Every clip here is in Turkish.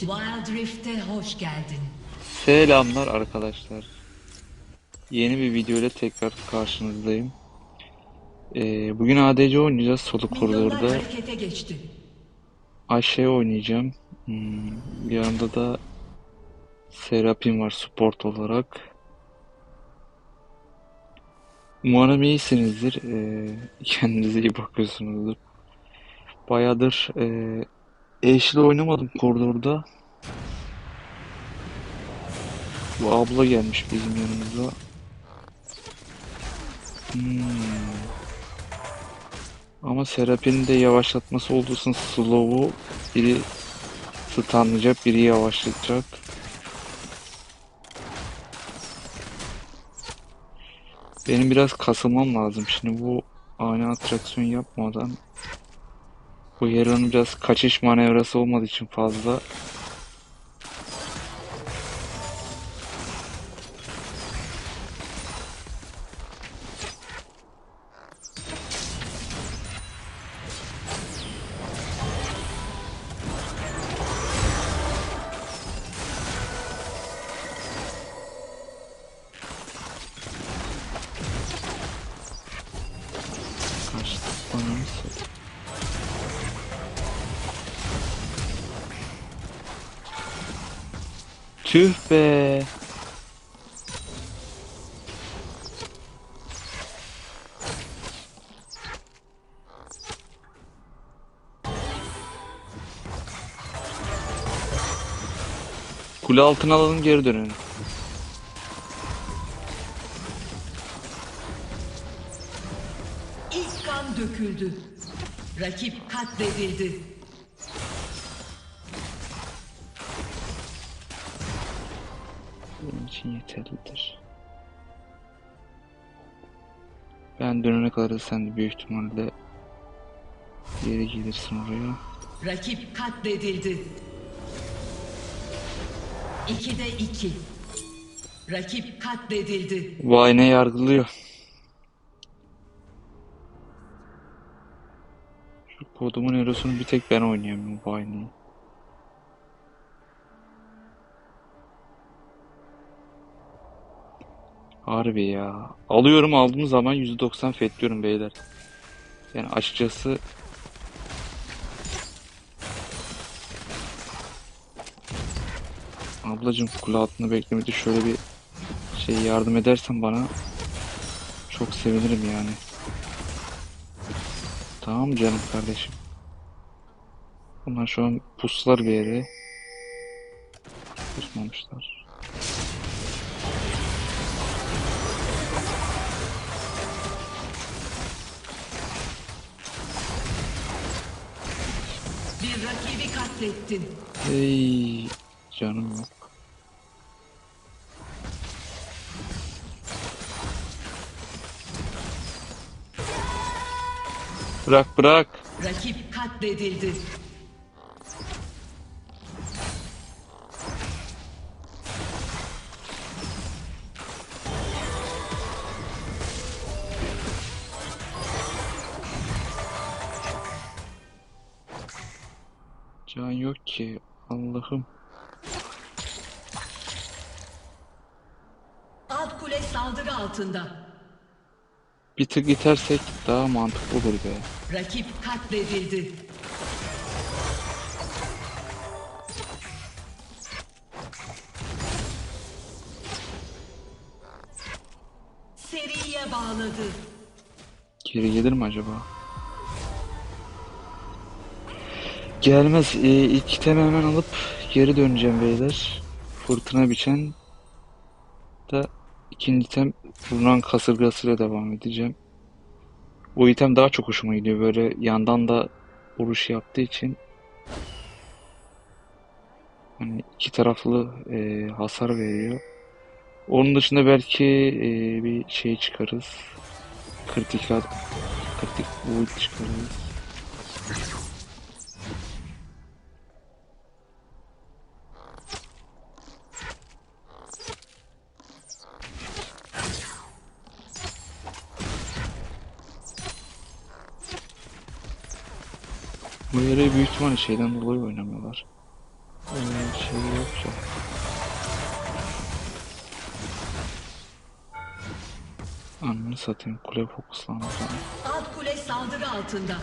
Wild Rift'e hoş geldin. Selamlar arkadaşlar. Yeni bir video ile tekrar karşınızdayım. Ee, bugün ADC oynayacağız Milyonlar koridorda. Ayşe oynayacağım. Hmm, yanda da Serapim var support olarak. Umarım iyisinizdir. Ee, kendinize iyi bakıyorsunuzdur. Bayağıdır e, Ashe'le oynamadım koridorda. Bu abla gelmiş bizim yanımıza. Hmm. Ama Serap'in de yavaşlatması olduğu için slow'u biri stunlayacak, biri yavaşlatacak. Benim biraz kasılmam lazım. Şimdi bu ani atraksiyon yapmadan bu Hero'nun biraz kaçış manevrası olmadığı için fazla Tüh be. Kule altına alalım geri dönelim. İlk kan döküldü. Rakip katledildi. İçin yeterlidir. Ben dönene kadar da sen de büyük ihtimalle geri gelirsin oraya. Rakip katledildi. İkide iki. Rakip katledildi. Vay ne yargılıyor. Şu kodumun erosunu bir tek ben oynayamıyorum bu aynayı. Harbi ya. Alıyorum aldığım zaman %90 fetliyorum beyler. Yani açıkçası Ablacım kule altında beklemedi şöyle bir şey yardım edersen bana çok sevinirim yani. Tamam canım kardeşim? Bunlar şu an puslar bir yere. Pusmamışlar. Rakibi katlettin. Hey canım yok. Bırak bırak. Rakip katledildi. Ki. Allah'ım. Alt kule saldırı altında. Bir tık itersek daha mantıklı olur be. Rakip katledildi. Seriye bağladı. Geri gelir mi acaba? Gelmez. Ee, ilk itemi hemen alıp geri döneceğim beyler. Fırtına biçen da ikinci item vuran kasırgasıyla devam edeceğim. Bu item daha çok hoşuma gidiyor. Böyle yandan da vuruş yaptığı için hani iki taraflı e, hasar veriyor. Onun dışında belki e, bir şey çıkarız. Kritik kritik ult çıkarız. Bu yere büyük ihtimalle şeyden dolayı oynamıyorlar. Ee, şey yoksa. Anını satayım kule fokuslandı. Alt kule saldırı altında.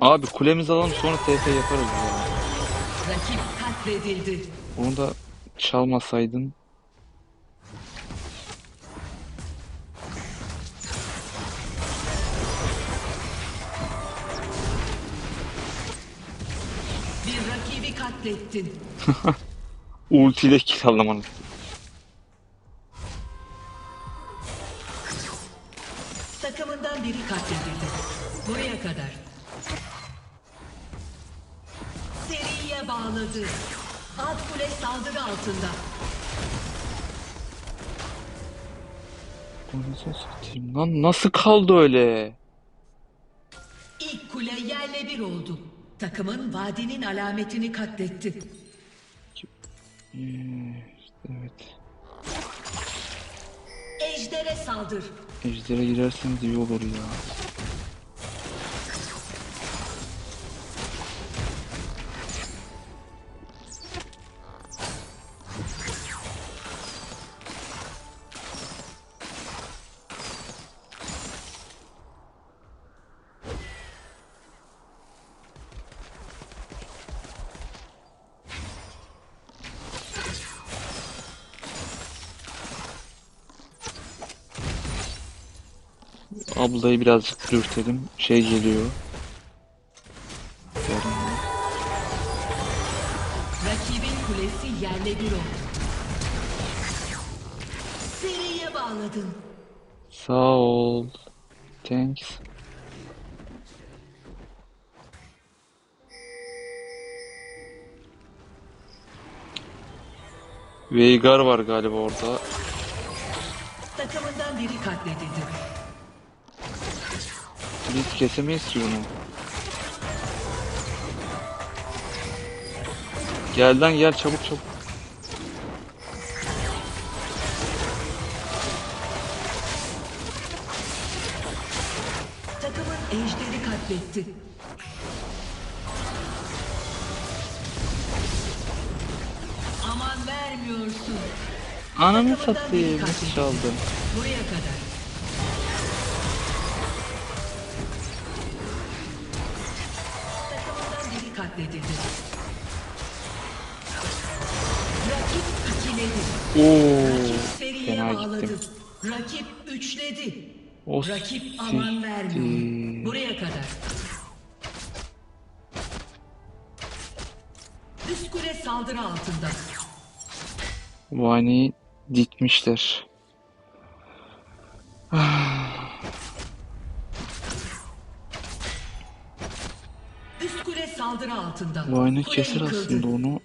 Abi kulemizi alalım sonra TF yaparız ya. Rakip katledildi. Onu da çalmasaydın. Bir rakibi katlettin. Ultiyle kill alamadım. Takımından biri katledildi. Buraya kadar. Seriye bağladı. Alt kule saldırı altında. Onu satayım lan nasıl kaldı öyle? İlk kule yerle bir oldu. Takımın vadinin alametini katletti. Ee, evet. Ejder'e saldır. Ejder'e girerseniz iyi olur ya. Ablayı birazcık dürtelim. Şey geliyor. Rakibin kulesi yerle bir oldu. Seriye bağladın. Sağ ol. Thanks. Veigar var galiba orada. Takımından biri katledildi. Biz kesemeyiz ki bunu. Gel lan gel çabuk çabuk. Takımın ejderi katletti. Aman vermiyorsun. Ananı satayım. Nasıl çaldım? Buraya kadar. O Rakip aman vermiyor. siktir. Buraya kadar. Üst kule saldırı altında. Vani'yi dikmişler. Üst kule saldırı altında. Vani keser aslında onu.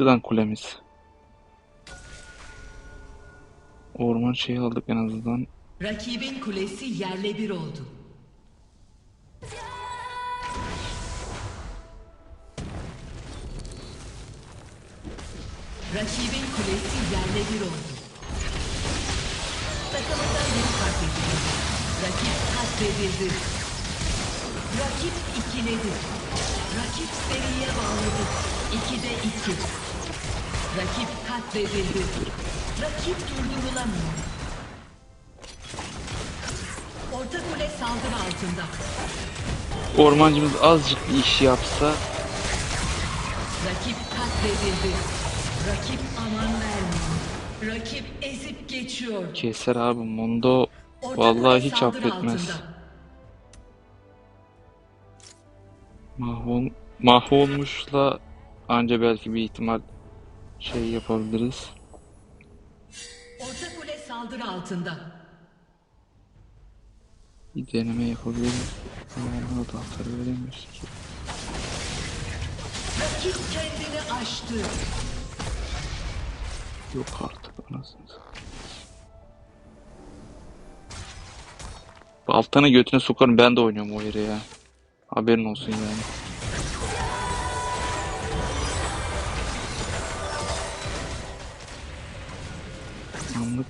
Lan kulemiz. Orman şeyi aldık en azından. Rakibin kulesi yerle bir oldu. Rakibin kulesi yerle bir oldu. Takımından biri katledildi. Rakip katledildi. Rakip ikiledi. Rakip seriye bağladı. İkide iki. Rakip katledildi. Rakip durdurulamıyor. Orta kule saldırı altında. Ormancımız azıcık bir iş yapsa Rakip katledildi. Rakip aman vermiyor. Rakip ezip geçiyor. keser abi. Mondo Orta vallahi hiç saldırı affetmez. altında. Mahvol, mahvolmuşla anca belki bir ihtimal şey yapabiliriz. Orta kule saldırı altında. Bir deneme yapabiliriz. Ama ona da hasar veremiyoruz ki. Rakip kendini aştı. Yok artık anasını. Baltanı götüne sokarım ben de oynuyorum o yere ya. Haberin olsun yani. Anlık.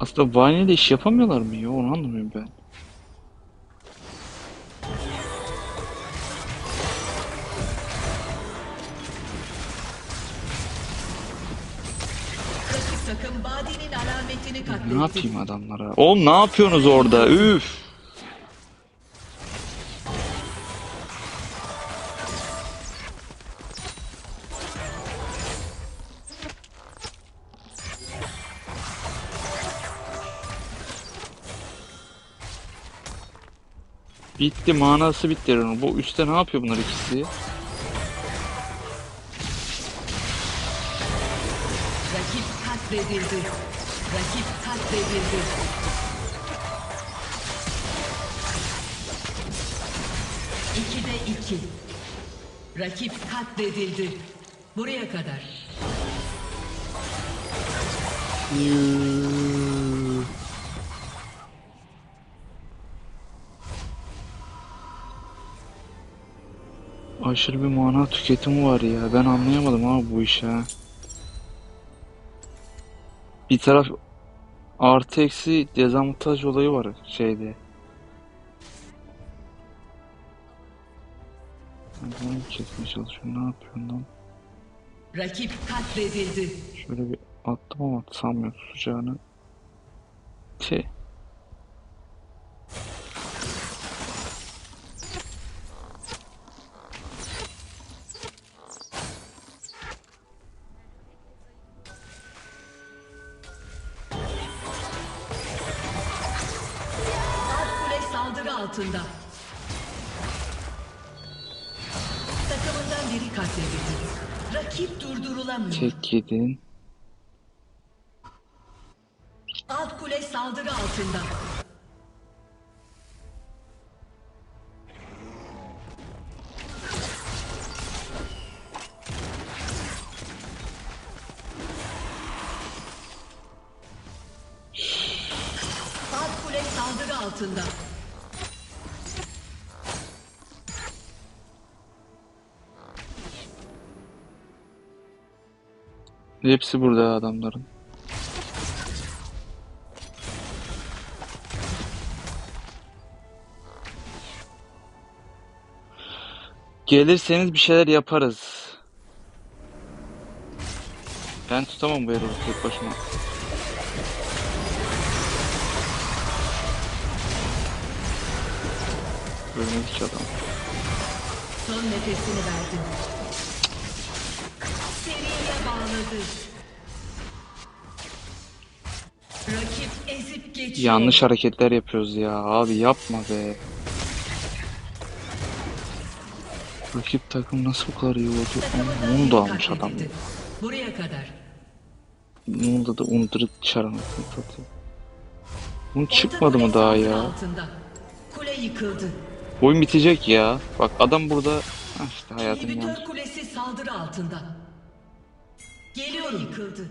Aslında Vanya'da iş yapamıyorlar mı ya onu anlamıyorum ben. Ne yapayım adamlara? Oğlum ne yapıyorsunuz orada? Üf! Bitti manası bitti Renault. Bu üstte ne yapıyor bunlar ikisi? Rakip katledildi. Rakip katledildi. İkide iki. Rakip katledildi. Buraya kadar. Yuuu. Aşırı bir mana tüketimi var ya. Ben anlayamadım abi bu işi ha. Bir taraf artı eksi dezavantaj olayı var şeyde. Bunu kesmeye çalışıyorum. Ne yapıyorsun lan? Rakip katledildi. Şöyle bir attım ama sanmıyorum tutacağını. Tüh. Yedin. Alt kule saldırı altında. Alt kule saldırı altında. Hepsi burada adamların. Gelirseniz bir şeyler yaparız. Ben tutamam bu Erol'u tek başıma. Ölmedi ki adam. Son nefesini verdi. Seriye bağladı. Rakip ezip geçiyor. Yanlış hareketler yapıyoruz ya. Abi yapma be. Rakip takım nasıl bu kadar iyi oldu? Onu da almış adam. katledildi. Buraya kadar. Onu da undırıp çarınasını satıyor. Bunun çıkmadı mı daha ya? Altında. Kule yıkıldı. Oyun bitecek ya. Bak adam burada. Ha işte hayatım yandı. kulesi saldırı altında. Geliyor yıkıldı.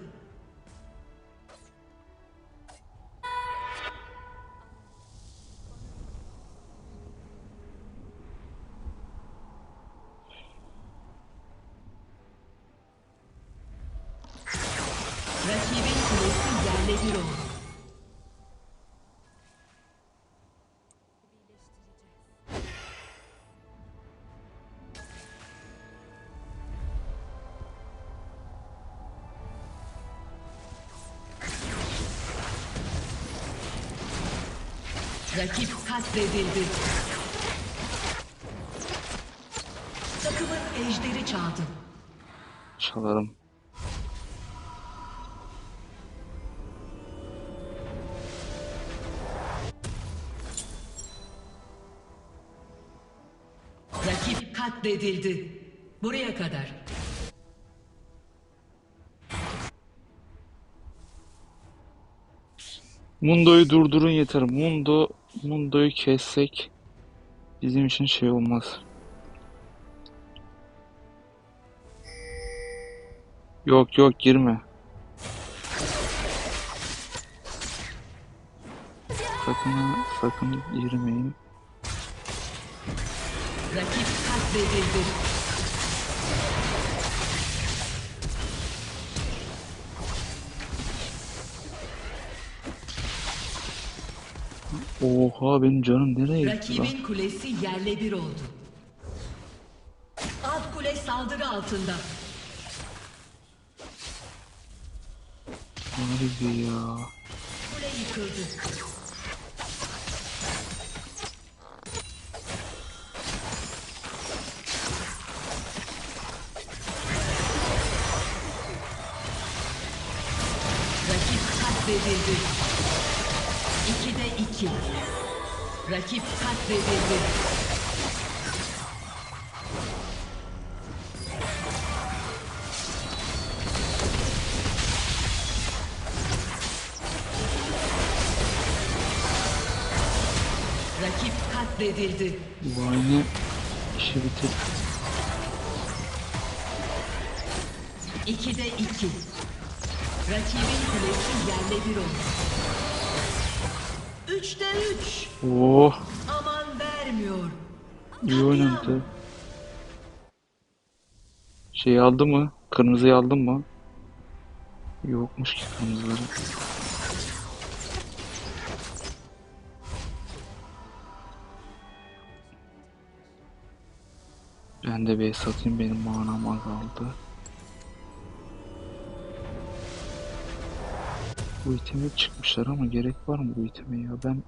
Rakip katledildi. Takımın ejderi çaldı. Çalarım. Rakip katledildi. Buraya kadar. Mundo'yu durdurun yeter. Mundo, Mundo'yu kessek bizim için şey olmaz. Yok yok girme. Sakın sakın girmeyin. Rakip katledildi. Oha benim canım nereye gitti lan? Rakibin kulesi yerle bir oldu. Alt kule saldırı altında. Harbi ya. Kule yıkıldı. Rakip katledildi. Rakip katledildi. Rakip katledildi. Bu aynı işi bitir. İkide iki. Rakibin kulesi yerle bir oldu. Üçte üç. Oh Aman vermiyor. iyi oynadı. Şey aldı mı? Kırmızıyı aldın mı? Yokmuş ki kırmızıları. Ben de bir satayım benim manam azaldı. Bu iteme çıkmışlar ama gerek var mı bu iteme ya? Ben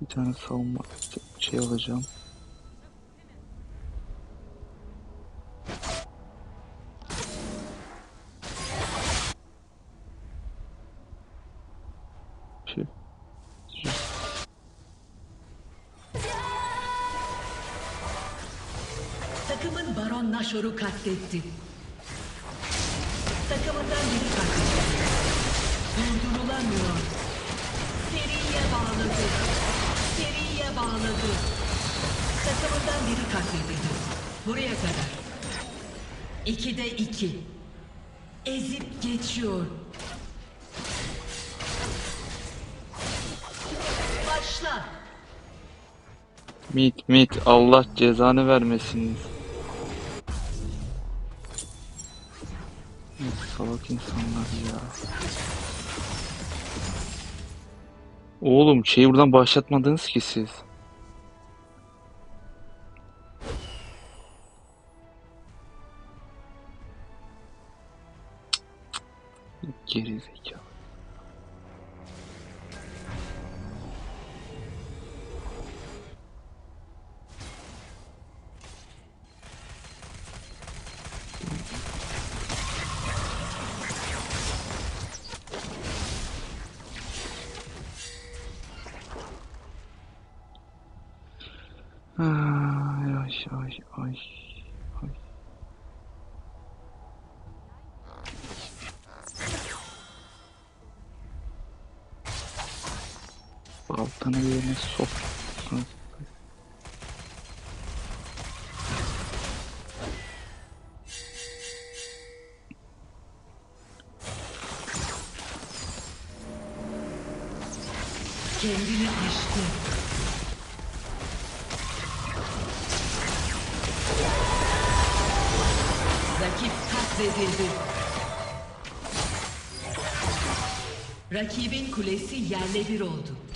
bir tane savunma şey alacağım. Şey. Takımın Baron Nashor'u katletti. Kadar. İkide iki. Ezip geçiyor. Başla. Mit mit Allah cezanı vermesin. Salak insanlar ya. Oğlum şeyi buradan başlatmadınız ki siz. gerizekalı. Ah, yavaş yavaş yavaş. Baltanı yerine sok. Kendini aştı. Rakip katledildi. Rakibin kulesi yerle bir oldu.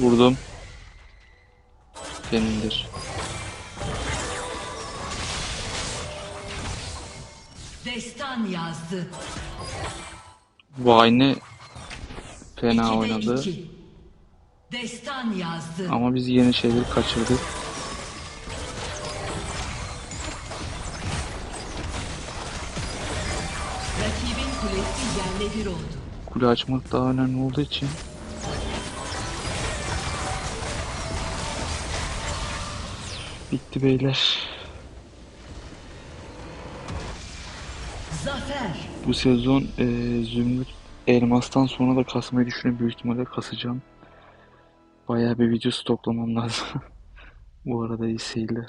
Vurdum. Senindir. Destan yazdı. Bu aynı fena İkide oynadı. iki. Destan yazdı. Ama biz yeni şeyleri kaçırdık. Rakibin kulesi yerle bir oldu. Kule açmak daha önemli olduğu için bitti beyler. Zafer. Bu sezon e, Zümrüt Elmas'tan sonra da kasmayı düşünüyorum. Büyük ihtimalle kasacağım. Bayağı bir video stoklamam lazım. Bu arada iyi seyirler.